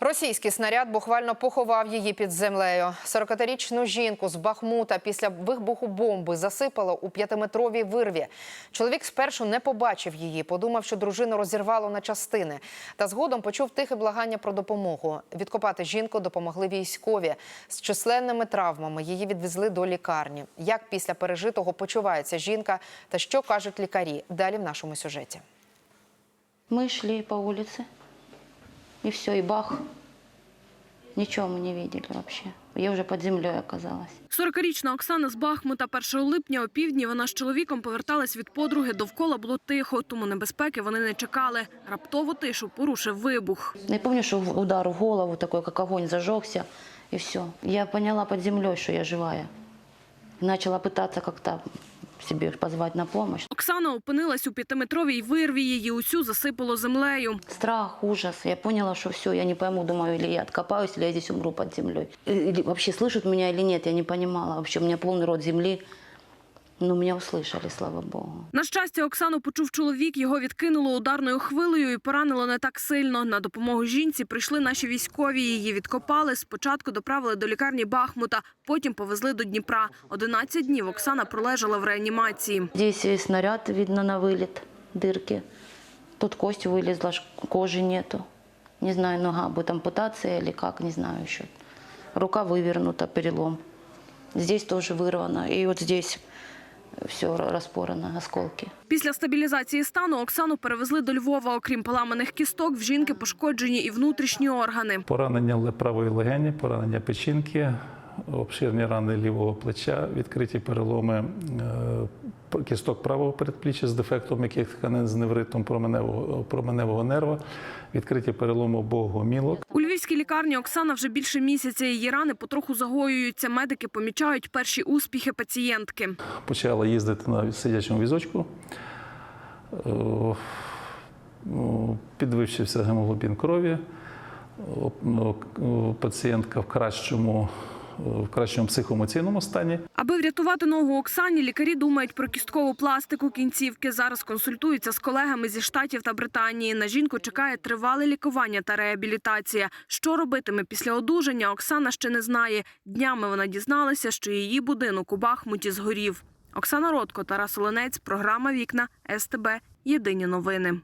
Російський снаряд буквально поховав її під землею. 40-річну жінку з Бахмута після вибуху бомби засипало у п'ятиметровій вирві. Чоловік спершу не побачив її, подумав, що дружину розірвало на частини. Та згодом почув тихе благання про допомогу. Відкопати жінку допомогли військові. З численними травмами її відвезли до лікарні. Як після пережитого почувається жінка та що кажуть лікарі? Далі в нашому сюжеті. Мы шли по улице, и все, и бах. Ничего мы не видели вообще. Я уже под землей оказалась. 40-річна Оксана з Бахмута 1 липня о півдні вона з чоловіком поверталась від подруги. Довкола було тихо, тому небезпеки вони не чекали. Раптово тишу порушив вибух. Я помню, что удар в голову такой, как огонь зажегся, и все. Я поняла под землей, что я живая. Начала пытаться как-то себе позвать на помощь. Оксана опинилась у п'ятиметровій вирві. Її усю засипало землею. Страх, ужас. Я поняла, що все, я не пойму, думаю, или я откопаюсь, или я здесь умру под землей. Или вообще слышат меня или нет, я не понимала. Вообще у меня полный рот земли. Но меня услышали, слава богу. На щастя, Оксану почув чоловік. Його відкинуло ударною хвилею і поранило не так сильно. На допомогу жінці прийшли наші військові. Її відкопали. Спочатку доправили до лікарні Бахмута, потім повезли до Дніпра. 11 днів Оксана пролежала в реанімації. Здесь и снаряд видно на вылет, дырки. Тут кость вылезла, ш- кожи нету. Не знаю, нога будет ампутация или как, не знаю еще. Рука вывернута, перелом. Здесь тоже вырвано. И вот здесь все распорано, осколки. Після стабілізації стану Оксану перевезли до Львова. Окрім поламаних кісток, в жінки пошкоджені і внутрішні органи. Поранення правої легені, поранення печінки, обширні рани лівого плеча, відкриті переломи е, кісток правого передпліччя з дефектом м'яких тканин з невритом променевого, променевого нерва, відкриті переломи обох гомілок. У львівській лікарні Оксана вже більше місяця. Її рани потроху загоюються. Медики помічають перші успіхи пацієнтки. Почала їздити на сидячому візочку. Е, ну, Підвищився гемоглобін крові. Ну, к- Пацієнтка в кращому, в кращому психоемоційному стані. Аби врятувати ногу Оксані, лікарі думають про кісткову пластику кінцівки. Зараз консультуються з колегами зі штатів та Британії. На жінку чекає тривале лікування та реабілітація. Що робитиме після одужання, Оксана ще не знає. Днями вона дізналася, що її будинок у Бахмуті згорів. Оксана Ротко, Тарас Оленець, програма Вікна СТБ. Єдині новини.